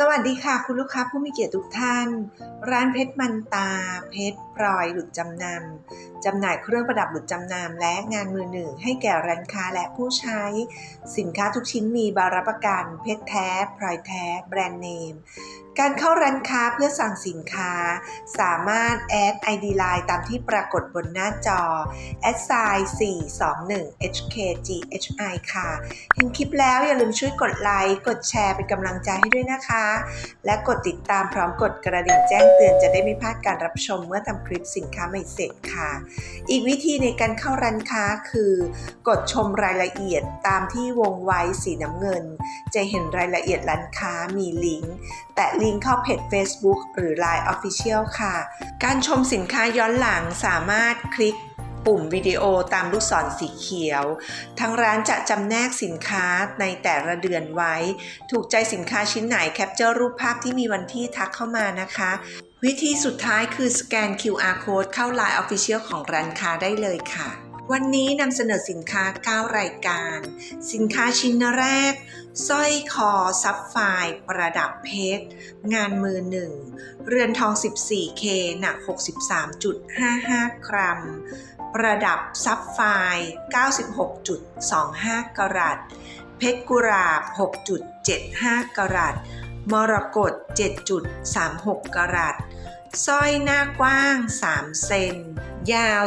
สวัสดีค่ะ คุณลูกค้าผู้มีเกียรติทุกท่าน ร้านเพชรมันตา เพชรพลอยหลุดจำนำจำหน่ายเครื่องประดับหลุดจำนำและงานมือหนึ่งให้แก่ร้านค้าและผู้ใช้ สินค้าทุกชิ้นมีบารับประกัน เพชรแท้พลอยแท้ แบรนด์เนม การเข้าร้านค้าเพื่อสั่งสินค้า สามารถแอด ID Line ตามที่ปรากฏบนหน้าจอ s i 421 HKGHI ค่ะ เห็นคลิปแล้วอย่าลืมช่วยกดไลค์ กดแชร์เป็นกำลังใจให้ด้วยนะคะ และกดติดตามพร้อมกดกระดิ่งแจ้งเตือนจะได้ไม่พลาดการรับชมเมื่อทำคลิปสินค้าใหม่เสร็จค่ะ อีกวิธีในการเข้าร้านค้าคือ กดชมรายละเอียดตามที่วงไว้สีน้ำเงิน จะเห็นรายละเอียดร้านค้ามีลิงก์ แตะลิงก์เข้าเพจ Facebook หรือ Line Official ค่ะ การชมสินค้าย้อนหลังสามารถคลิกปุ่มวิดีโอตามลูกศรสีเขียว ทางร้านจะจำแนกสินค้าในแต่ละเดือนไว้ ถูกใจสินค้าชิ้นไหนแคปเจอร์รูปภาพที่มีวันที่ทักเข้ามานะคะ วิธีสุดท้ายคือสแกน QR Code เข้า Line Official ของร้านค้าได้เลยค่ะ วันนี้นำเสนอสินค้า 9 รายการ สินค้าชิ้นแรกสร้อยคอซับไฟร์ประดับเพชร งานมือหนึ่ง เรือนทอง 14K หนัก 63.55 กรัม ประดับซับไฟร์96.25 กรัตเพชรกุหลาบ 6.75 กรัต มรกต7.36 กรัตสร้อยหน้ากว้าง 3 เซน ยาว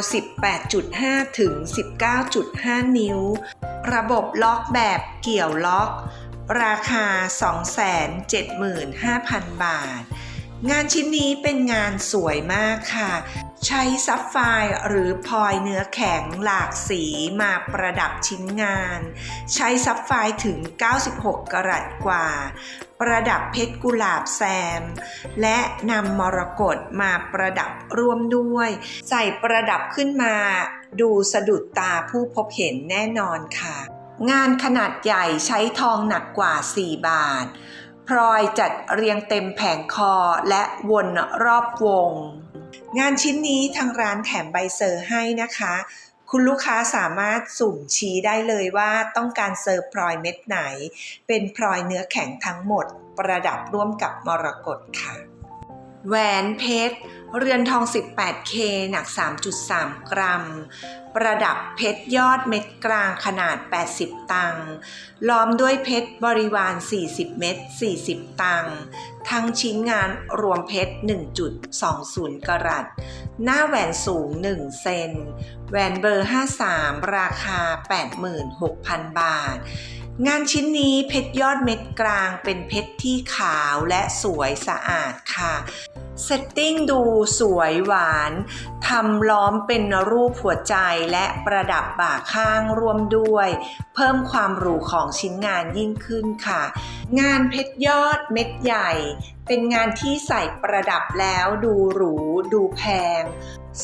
18.5 ถึง 19.5 นิ้ว ระบบล็อกแบบเกี่ยวล็อก ราคา 275,000 บาท งานชิ้นนี้เป็นงานสวยมากค่ะ ใช้ซับไฟร์หรือพลอยเนื้อแข็งหลากสีมาประดับชิ้นงาน ใช้ซับไฟร์ถึง 96 กรัตกว่า ประดับเพชรกุหลาบแซม และนำมรกตมาประดับร่วมด้วย ใส่ประดับขึ้นมา ดูสะดุดตาผู้พบเห็นแน่นอนค่ะ งานขนาดใหญ่ใช้ทองหนักกว่า 4 บาท พลอยจัดเรียงเต็มแผงคอและวนรอบวง งานชิ้นนี้ทางร้านแถมใบเซอร์ให้นะคะ คุณลูกค้าสามารถสุ่มชี้ได้เลยว่าต้องการเซอร์พลอยเม็ดไหน เป็นพลอยเนื้อแข็งทั้งหมด ประดับร่วมกับมรกตค่ะ แหวนเพชร เรือนทอง 18K หนัก 3.3 กรัม ประดับเพชรยอดเม็ดกลางขนาด 80 ตังค์ล้อมด้วยเพชรบริวาร 40 เม็ด40 ตังค์ทั้งชิ้นงานรวมเพชร 1.20 กรัต หน้าแหวนสูง 1 เซน แหวนเบอร์ 53 ราคา 86,000 บาท งานชิ้นนี้เพชรยอดเม็ดกลางเป็นเพชรที่ขาวและสวยสะอาดค่ะ เซตติ้งดูสวยหวานทำล้อมเป็นรูปหัวใจและประดับบ่าข้างรวมด้วย เพิ่มความหรูของชิ้นงานยิ่งขึ้นค่ะ งานเพชรยอดเม็ดใหญ่ เป็นงานที่ใส่ประดับแล้วดูหรู ดูแพง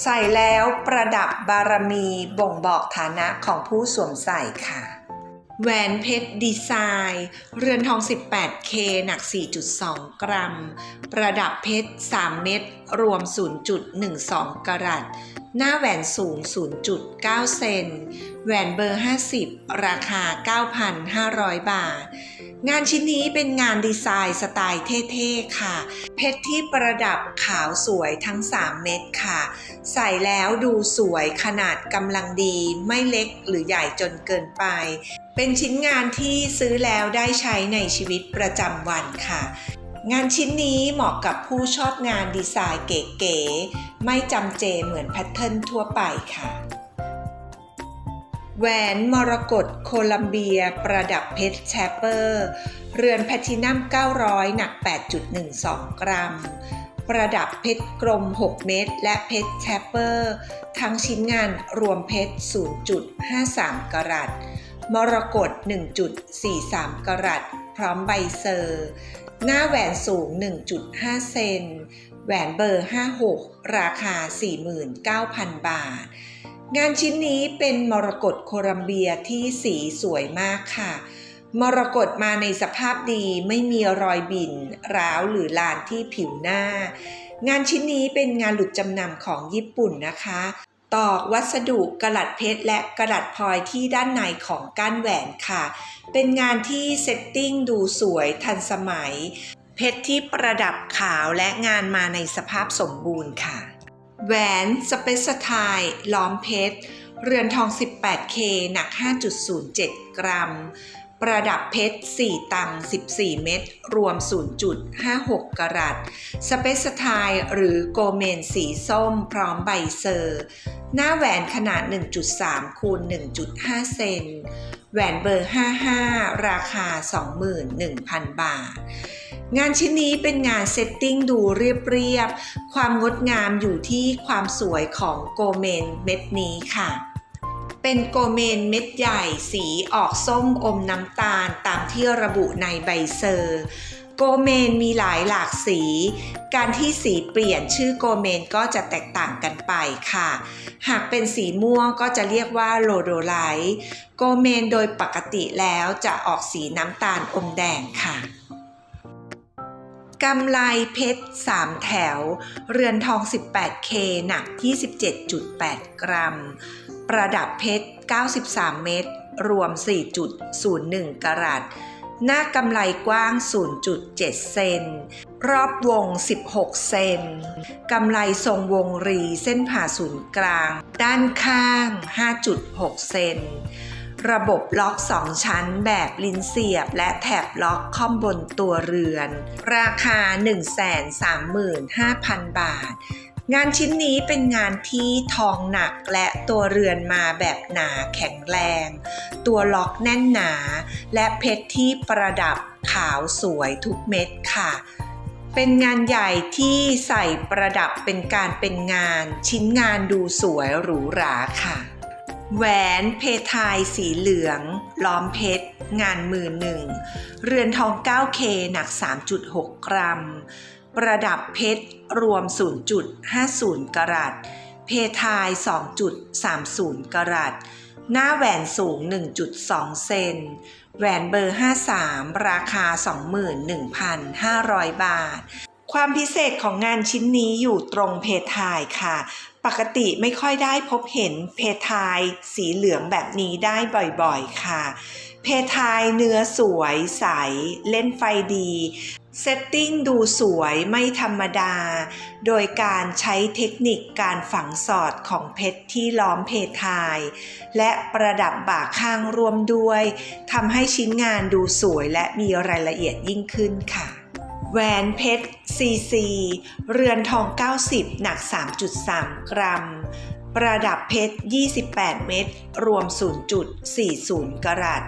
ใส่แล้วประดับบารมีบ่งบอกฐานะของผู้สวมใส่ค่ะ แหวนเพชรดีไซน์ เรือนทอง 18K หนัก 4.2 กรัม ประดับเพชร 3 เม็ดรวม 0.12 กรัต หน้าแหวนสูง 0.9 เซน แหวนเบอร์ 50 ราคา 9,500 บาท งานชิ้นนี้เป็นงานดีไซน์สไตล์เท่ๆค่ะ เพชรที่ประดับขาวสวยทั้ง 3 เม็ดค่ะ ใส่แล้วดูสวยขนาดกำลังดีไม่เล็กหรือใหญ่จนเกินไป เป็นชิ้นงานที่ซื้อแล้วได้ใช้ในชีวิตประจำวันค่ะงานชิ้นนี้เหมาะกับผู้ชอบงานดีไซน์เก๋ๆ ไม่จำเจเหมือนแพทเทิร์นทั่วไปค่ะ แหวนมรกตโคลัมเบีย ประดับเพชรแชเปอร์ เรือนแพทินัม 900 หนัก 8.12 กรัม ประดับเพชรกลม 6 เม็ดและเพชรแชเปอร์ ทั้งชิ้นงานรวมเพชร 0.53 กรัตมรกต1.43 กรัตพร้อมใบเซอร์ หน้าแหวนสูง 1.5 เซน แหวนเบอร์ 56 ราคา 49,000 บาท งานชิ้นนี้เป็นมรกตโคลัมเบียที่สีสวยมากค่ะ มรกตมาในสภาพดีไม่มีรอยบิ่นร้าวหรือลานที่ผิวหน้า งานชิ้นนี้เป็นงานหลุดจำนำของญี่ปุ่นนะคะ ตอกวัสดุกระดัดเพชรและกระดัดพลอยที่ด้านในของก้านแหวนค่ะ เป็นงานที่เซตติ้งดูสวยทันสมัย เพชรที่ประดับขาวและงานมาในสภาพสมบูรณ์ค่ะ แหวนสเปซไทน์ล้อมเพชร เรือนทอง 18K หนัก 5.07 กรัม ประดับเพชร 4 ตัง 14 เม็ด รวม 0.56 กรัต สเปซไทน์หรือโกเมนสีส้มพร้อมใบเซอร์ หน้าแหวนขนาด 1.3 คูณ 1.5 เซน แหวนเบอร์ 55 ราคา 21,000 บาท งานชิ้นนี้เป็นงานเซตติ้งดูเรียบๆ ความงดงามอยู่ที่ความสวยของโกเมนเม็ดนี้ค่ะ เป็นโกเมนเม็ดใหญ่สีออกส้มอมน้ำตาลตามที่ระบุในใบเซอร์โกเมนมีหลายหลากสี การที่สีเปลี่ยนชื่อโกเมนก็จะแตกต่างกันไปค่ะ หากเป็นสีม่วงก็จะเรียกว่าโลโดไลท์โกเมนโดยปกติแล้วจะออกสีน้ำตาลอมแดงค่ะกำไลเพชร 3 แถว เรือนทอง 18K หนัก 27.8 กรัม ประดับเพชร 93 เม็ดรวม 4.01 กรัตหน้ากำไลกว้าง 0.7 เซน รอบวง 16 เซน กำไลทรงวงรีเส้นผ่าศูนย์กลาง ด้านข้าง 5.6 เซน ระบบล็อก 2 ชั้นแบบลิ้นเสียบและแถบล็อกค่อมบนตัวเรือน ราคา 135,000 บาท งานชิ้นนี้เป็นงานที่ทองหนักและตัวเรือนมาแบบหนาแข็งแรง ตัวล็อกแน่นหนา และเพชรที่ประดับขาวสวยทุกเม็ดค่ะ เป็นงานใหญ่ที่ใส่ประดับเป็นการเป็นงาน ชิ้นงานดูสวยหรูหราค่ะ แหวนเพทายสีเหลือง ล้อมเพชรงานมือหนึ่ง เรือนทอง 9K หนัก 3.6 กรัม ประดับเพชรรวม 0.50 กรัต เพทาย 2.30 กรัต หน้าแหวนสูง 1.2 เซน แหวนเบอร์ 53 ราคา 21,500 บาท ความพิเศษของงานชิ้นนี้อยู่ตรงเพทายค่ะ ปกติไม่ค่อยได้พบเห็นเพทายสีเหลืองแบบนี้ได้บ่อยๆ ค่ะ เพทายเนื้อสวยใส เล่นไฟดี เซตติ้งดูสวยไม่ธรรมดา โดยการใช้เทคนิคการฝังสอดของเพชรที่ล้อมเพทาย และประดับบ่าข้างรวมด้วยทำให้ชิ้นงานดูสวยและมีรายละเอียดยิ่งขึ้นค่ะ แหวนเพชร CC เรือนทอง 90 หนัก 3.3 กรัม ประดับเพชร 28 เม็ดรวม 0.40 กรัต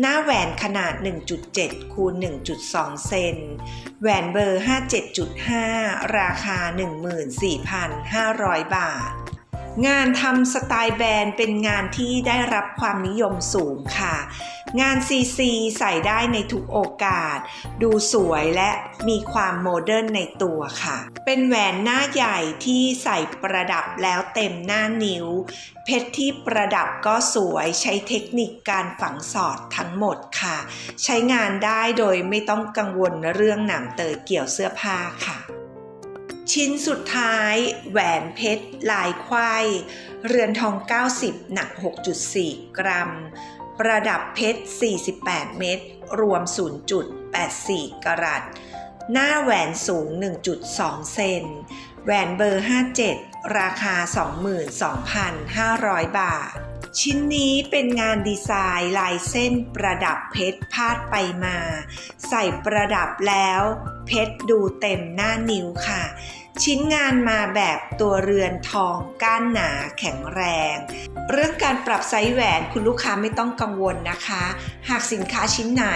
หน้าแหวนขนาด 1.7 คูณ 1.2 เซน แหวนเบอร์ 57.5 ราคา 14,500 บาท งานทำสไตล์แบรนด์เป็นงานที่ได้รับความนิยมสูงค่ะ งาน CC ใส่ได้ในทุกโอกาส ดูสวยและมีความโมเดิร์นในตัวค่ะ เป็นแหวนหน้าใหญ่ที่ใส่ประดับแล้วเต็มหน้านิ้ว เพชรที่ประดับก็สวยใช้เทคนิคการฝังสอดทั้งหมดค่ะ ใช้งานได้โดยไม่ต้องกังวลเรื่องหนังเตยเกี่ยวเสื้อผ้าค่ะ ชิ้นสุดท้ายแหวนเพชร ลายควายเรือนทอง 90 หนัก 6.4 กรัม ประดับเพชร 48 เม็ดรวม 0.84 กรัตหน้าแหวนสูง 1.2 เซน แหวนเบอร์ 57 ราคา 22,500 บาท ชิ้นนี้เป็นงานดีไซน์ลายเส้นประดับเพชรพาดไปมา ใส่ประดับแล้ว เพชรดูเต็มหน้านิ้วค่ะ ชิ้นงานมาแบบตัวเรือนทองก้านหนาแข็งแรง เรื่องการปรับไซส์แหวนคุณลูกค้าไม่ต้องกังวลนะคะ หากสินค้าชิ้นไหน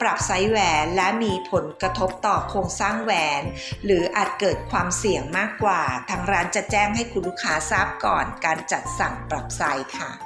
ปรับไซส์แหวนและมีผลกระทบต่อโครงสร้างแหวน หรืออาจเกิดความเสี่ยงมากกว่า ทางร้านจะแจ้งให้คุณลูกค้าทราบก่อนการจัดสั่งปรับไซส์ค่ะ